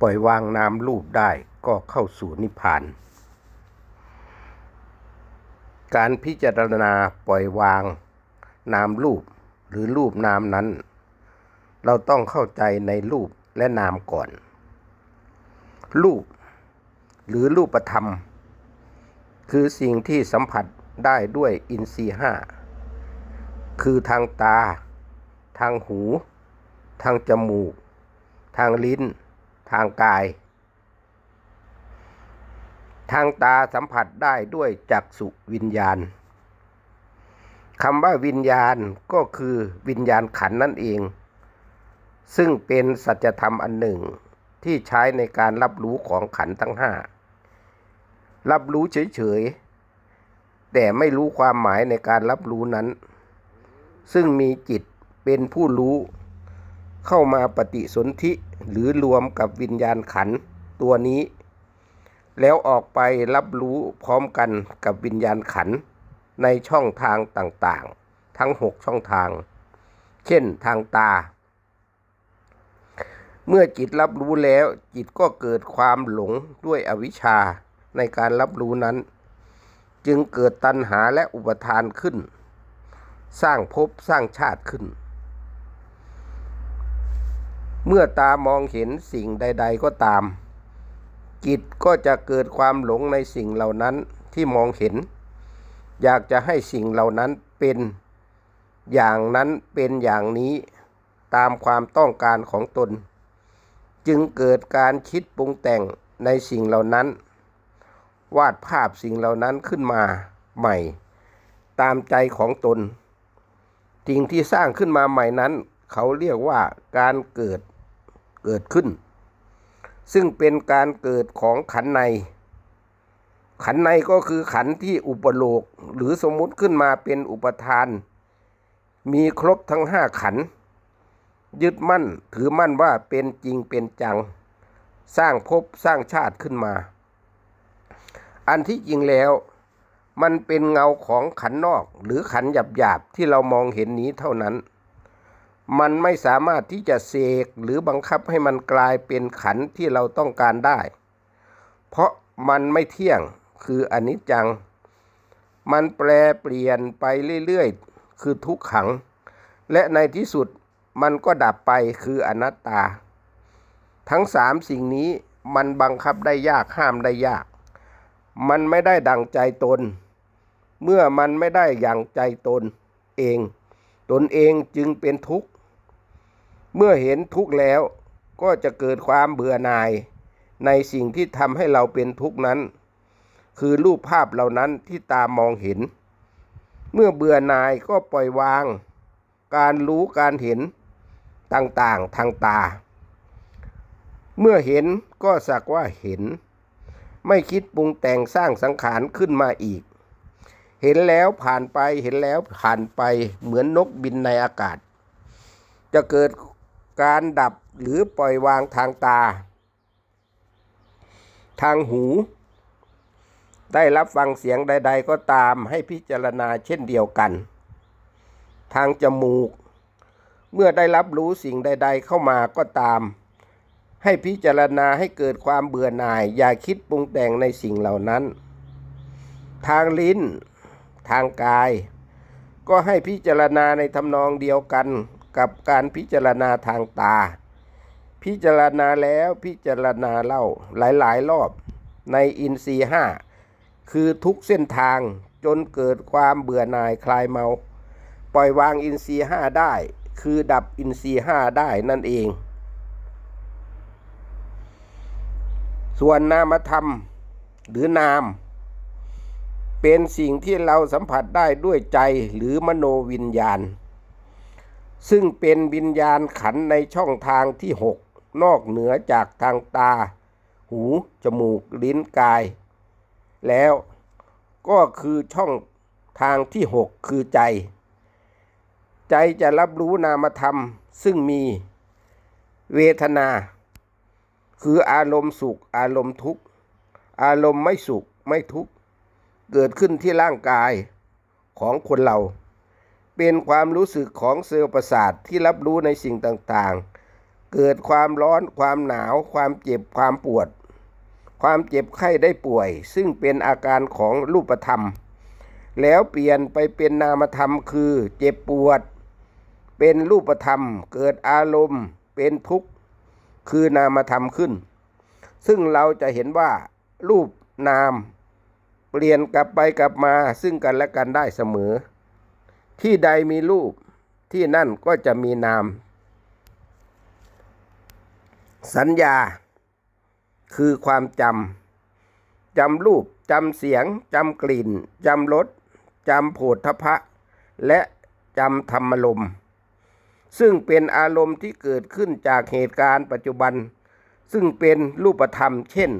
ปล่อยวางนามรูปได้ก็เข้าสู่นิพพาน การพิจารณาปล่อยวางนามรูปหรือรูปนามนั้น เราต้องเข้าใจในรูปและนามก่อน รูป หรือรูปธรรม คือสิ่งที่สัมผัสได้ด้วยอินทรีย์ห้าคือทางตา ทางหู ทางจมูก ทางลิ้น ทางกาย ทางตาสัมผัสได้ด้วยจักษุวิญญาณคำว่าวิญญาณก็คือวิญญาณขันนั่นเอง ซึ่งเป็นสัจธรรมอันหนึ่งที่ใช้ในการรับรู้ของขันทั้งห้ารับรู้เฉยๆ แต่ไม่รู้ความหมายในการรับรู้นั้น ซึ่งมีจิตเป็นผู้รู้ เข้ามาปฏิสนธิหรือรวมกับวิญญาณขันตัวนี้ แล้วออกไปรับรู้พร้อมกันกับวิญญาณขันในช่องทางต่างๆ ทั้งหกช่องทาง เช่นทางตา เมื่อจิตรับรู้แล้วจิตก็เกิดความหลงด้วยอวิชชาในการรับรู้นั้น จึงเกิดตัณหาและอุปทานขึ้น สร้างภพสร้างชาติขึ้น เมื่อตามองเห็นสิ่งใด ๆ ก็ตาม จิตก็จะเกิดความหลงในสิ่งเหล่านั้นที่มองเห็น อยากจะให้สิ่งเหล่านั้นเป็นอย่างนั้นเป็นอย่างนี้ตามความต้องการของตน จึงเกิดการคิดปรุงแต่งในสิ่งเหล่านั้น วาดภาพสิ่งเหล่านั้นขึ้นมาใหม่ ตามใจของตนสิ่งที่สร้างขึ้นมาใหม่นั้น เขาเรียกว่าการเกิด เกิดขึ้น ซึ่งเป็นการเกิดของขันใน ขันในก็คือขันที่อุปโลกหรือสมมุติขึ้นมาเป็นอุปทาน มีครบทั้งห้าขัน ยึดมั่นถือมั่นว่าเป็นจริงเป็นจัง สร้างภพสร้างชาติขึ้นมา อันที่จริงแล้วมันเป็นเงาของขันนอกหรือขันหยาบๆที่เรามองเห็นนี้เท่านั้น มันไม่สามารถที่จะเสกหรือบังคับให้มันกลายเป็นขันที่เราต้องการได้ เพราะมันไม่เที่ยงคืออนิจจัง มันแปรเปลี่ยนไปเรื่อยๆ คือทุกขัง และในที่สุดมันก็ดับไปคืออนัตตา ทั้งสามสิ่งนี้มันบังคับได้ยากห้ามได้ยาก มันไม่ได้ดังใจตน เมื่อมันไม่ได้อย่างใจตนเอง ตนเองจึงเป็นทุกข์ เมื่อเห็นทุกข์แล้วก็จะเกิดความเบื่อหน่าย ในสิ่งที่ทำให้เราเป็นทุกข์นั้น คือรูปภาพเหล่านั้นที่ตามองเห็น เมื่อเบื่อหน่ายก็ปล่อยวาง การรู้การเห็นต่างๆทางตา เมื่อเห็นก็สักว่าเห็น ไม่คิดปรุงแต่งสร้างสังขารขึ้นมาอีก เห็นแล้วผ่านไปเห็นแล้วผ่านไปเหมือนนกบินในอากาศ จะเกิด การดับหรือปล่อยวางทางตา ทางหู ได้รับฟังเสียงใด ๆ ก็ตามให้พิจารณาเช่นเดียวกัน ทางจมูก เมื่อได้รับรู้สิ่งใด ๆ เข้ามาก็ตาม ให้พิจารณาให้เกิดความเบื่อหน่าย อย่าคิดปรุงแต่งในสิ่งเหล่านั้น ทางลิ้น ทางกาย ก็ให้พิจารณาในทำนองเดียวกัน กับการพิจารณาทางตา พิจารณาแล้วพิจารณาเล่าหลายๆ รอบในอินทรีห้าคือทุกเส้นทางจนเกิดความเบื่อหน่ายคลายเมา ปล่อยวางอินทรีห้าได้ คือดับอินทรีห้าได้นั่นเอง ส่วนนามธรรมหรือนาม เป็นสิ่งที่เราสัมผัสได้ด้วยใจหรือมโนวิญญาณ ซึ่งเป็นวิญญาณขันในช่องทางที่หกนอกเหนือจากทางตา หู จมูก ลิ้นกาย แล้วก็คือช่องทางที่หกคือใจ ใจจะรับรู้นามธรรม ซึ่งมีเวทนา คืออารมณ์สุข อารมณ์ทุกข์ อารมณ์ไม่สุขไม่ทุกข์ เกิดขึ้นที่ร่างกายของคนเรา เป็นความรู้สึกของเซลล์ประสาทที่รับรู้ในสิ่งต่างๆ เกิดความร้อน ความหนาว ความเจ็บ ความปวด ความเจ็บไข้ได้ป่วย ซึ่งเป็นอาการของรูปธรรม แล้วเปลี่ยนไปเป็นนามธรรมคือเจ็บปวด เป็นรูปธรรม เกิดอารมณ์ เป็นทุกข์ คือนามธรรมขึ้น ซึ่งเราจะเห็นว่า รูปนาม เปลี่ยนกลับไปกลับมาซึ่งกันและกันได้เสมอ ที่ใดมีรูปที่นั่นก็จะมีนาม สัญญา คือความจำจำรูปจำเสียงจำกลิ่นจำรสจำโผฏฐพะ และจำธรรมลมณ์ซึ่งเป็นอารมณ์ที่เกิดขึ้นจากเหตุการณ์ปัจจุบัน ซึ่งเป็นรูปธรรม เช่น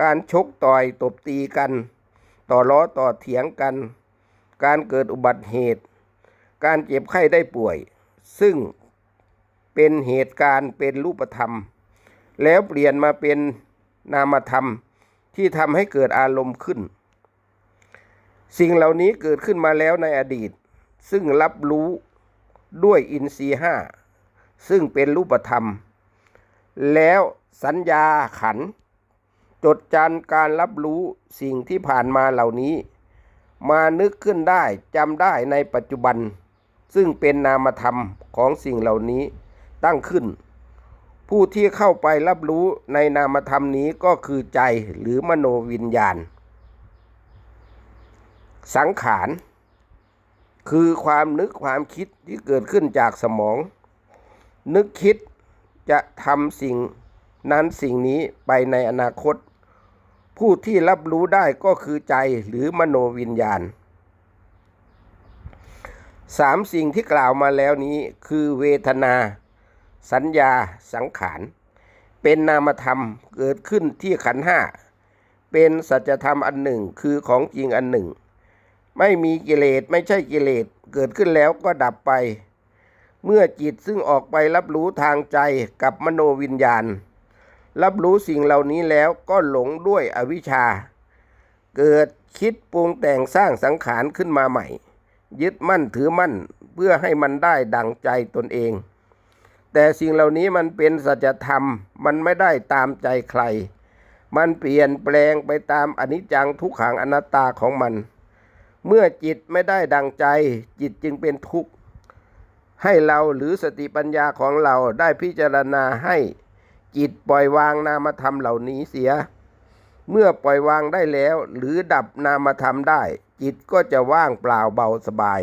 การชกต่อยตบตีกัน ต่อล้อต่อเถียงกัน การเกิดอุบัติเหตุ การเจ็บไข้ได้ป่วย ซึ่งเป็นเหตุการณ์เป็นรูปธรรม แล้วเปลี่ยนมาเป็นนามธรรมที่ทำให้เกิดอารมณ์ขึ้น สิ่งเหล่านี้เกิดขึ้นมาแล้วในอดีต ซึ่งรับรู้ด้วยอินทรีย์ห้าซึ่งเป็นรูปธรรม แล้วสัญญาขัน จดจันการรับรู้สิ่งที่ผ่านมาเหล่านี้ มานึกขึ้นได้จำได้ในปัจจุบัน ซึ่งเป็นนามธรรมของสิ่งเหล่านี้ตั้งขึ้น ผู้ที่เข้าไปรับรู้ในนามธรรมนี้ก็คือใจหรือมโนวิญญาณ สังขาร คือความนึกความคิดที่เกิดขึ้นจากสมอง นึกคิดจะทำสิ่งนั้นสิ่งนี้ไปในอนาคต ผู้ที่รับรู้ได้ก็คือใจหรือมโนวิญญาณสามสิ่งที่กล่าวมาแล้วนี้คือเวทนา สัญญาสังขาร เป็นนามธรรมเกิดขึ้นที่ขันห้า เป็นสัจธรรมอันหนึ่งคือของจริงอันหนึ่ง ไม่มีกิเลสไม่ใช่กิเลสเกิดขึ้นแล้วก็ดับไป เมื่อจิตซึ่งออกไปรับรู้ทางใจกับมโนวิญญาณ รับรู้สิ่งเหล่านี้แล้วก็หลงด้วยอวิชชา เกิดคิดปรุงแต่งสร้างสังขารขึ้นมาใหม่ ยึดมั่นถือมั่นเพื่อให้มันได้ดังใจตนเอง แต่สิ่งเหล่านี้มันเป็นสัจธรรมมันไม่ได้ตามใจใคร มันเปลี่ยนแปลงไปตามอนิจจังทุกขังอนัตตาของมัน เมื่อจิตไม่ได้ดังใจ จิตจึงเป็นทุกข์ให้เราหรือสติปัญญาของเราได้พิจารณาให้ จิตปล่อยวางนามธรรมเหล่านี้เสีย เมื่อปล่อยวางได้แล้ว หรือดับนามธรรมได้ จิตก็จะว่างเปล่าเบาสบาย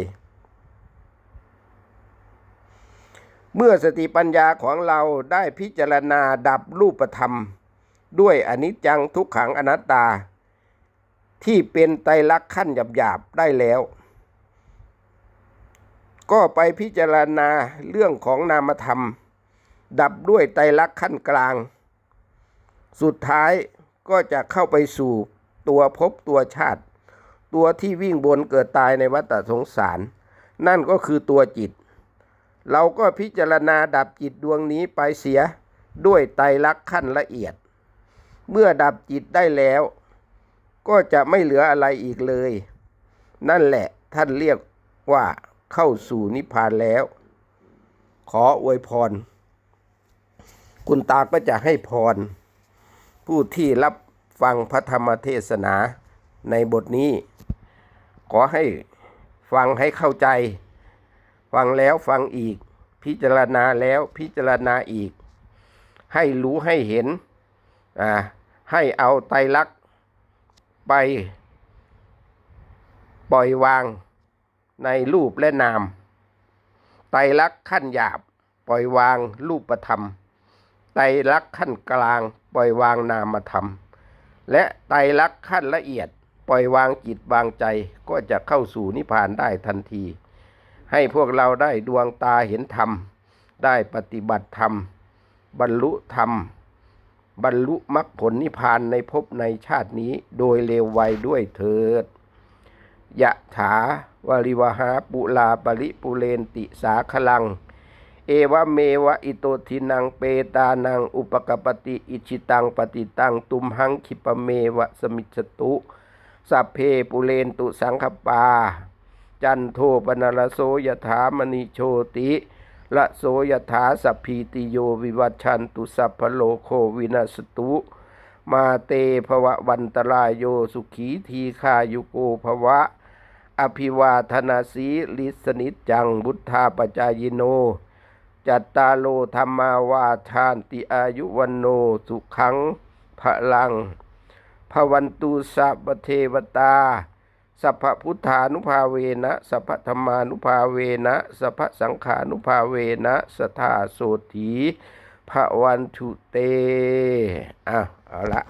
เมื่อสติปัญญาของเราได้พิจารณาดับรูปธรรม ด้วยอนิจจังทุกขังอนัตตา ที่เป็นไตรลักษณ์ขั้นหยาบๆได้แล้วก็ไปพิจารณาเรื่องของนามธรรม ดับด้วยไตรลักษณ์ขั้นกลาง สุดท้ายก็จะเข้าไปสู่ตัวภพตัวชาติ ตัวที่วิ่งบนเกิดตายในวัฏสงสาร นั่นก็คือตัวจิต เราก็พิจารณาดับจิตดวงนี้ไปเสียด้วยไตรลักษณ์ขั้นละเอียด เมื่อดับจิตได้แล้ว ก็จะไม่เหลืออะไรอีกเลย นั่นแหละท่านเรียกว่าเข้าสู่นิพพานแล้ว ขออวยพร คุณตาก็จะให้พร ผู้ที่รับฟังพระธรรมเทศนาในบทนี้ ขอให้ฟังให้เข้าใจ ฟังแล้วฟังอีก พิจารณาแล้วพิจารณาอีก ให้รู้ให้เห็นอ่าให้เอาไตรลักษณ์ไป ปล่อยวางในรูปและนาม ไตรลักษณ์ขั้นหยาบ ปล่อยวางรูปธรรม ไตรลักษณ์ขั้นกลางปล่อยวางนามธรรมและไตรลักษณ์ขั้นละเอียด ปล่อยวางจิตวางใจก็จะเข้าสู่นิพพานได้ทันที ให้พวกเราได้ดวงตาเห็นธรรม ได้ปฏิบัติธรรม บรรลุธรรม บรรลุมรรคผลนิพพานในภพในชาตินี้โดยเร็วไวด้วยเถิดยะถาวริวหาปุลาปริปุเรนติสาคลัง เอวเมวะอิโตทินังเปตานังอุปกปปติอิชิตังปฏิตังตุมหังคิปะเมวะสมิจตุสัพเพปุเรนตุสังคปา จันโทปนรโสยถามณิโชติละโสยถาสัพพีติโยวิวัชันตุสัพพโลโควินัสตุ มาเตภวะวันตรายโยสุขีทีคายุโกภวะ อภิวาธนาสีลิสนิจจังบุทธาปจายโน จัตตาโลธรรมาวาทานติอายุวันโนสุขังพลังภวันตุสัพเทวตา สัพพุทธานุภาเวนะ สัพพธรรมานุภาเวนะ สัพพสังขานุภาเวนะสทาโสถีภวันทุเตอะเอาละ